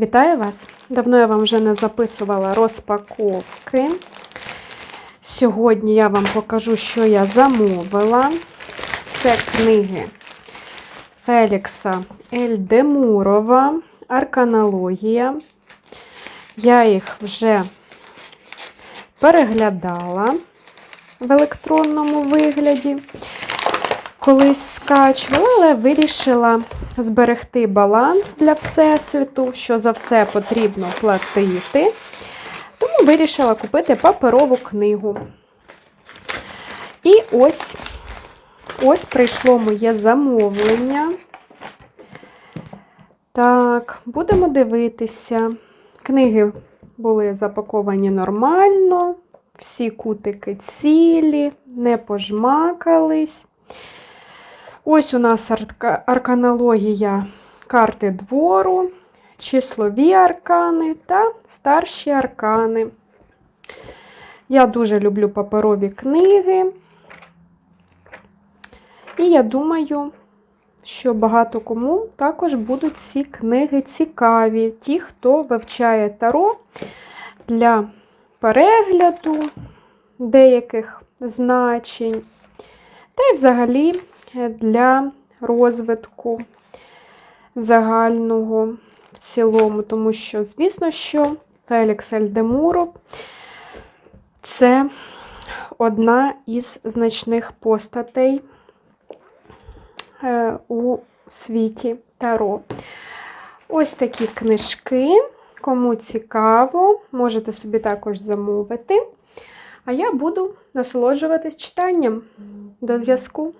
Вітаю вас! Давно я вам вже не записувала розпаковки. Сьогодні я вам покажу, що я замовила. Це книги Фелікса Ельдемурова, Арканологія. Я їх вже переглядала в електронному вигляді. Колись скачувала, але вирішила зберегти баланс для Всесвіту, що за все потрібно платити. Тому вирішила купити паперову книгу. І ось ось прийшло моє замовлення. Так, будемо дивитися. Книги були запаковані нормально, всі кутики цілі, не пожмакались. Ось у нас арканологія карти двору, числові аркани та старші аркани. Я дуже люблю паперові книги. І я думаю, що багато кому також будуть ці книги цікаві. Ті, хто вивчає таро для перегляду деяких значень. Та й взагалі для розвитку загального в цілому, тому що, звісно, що Фелікс Ельдемуров це одна із значних постатей е, у світі Таро. Ось такі книжки. Кому цікаво, можете собі також замовити. А я буду насолоджуватись читанням. До зв'язку!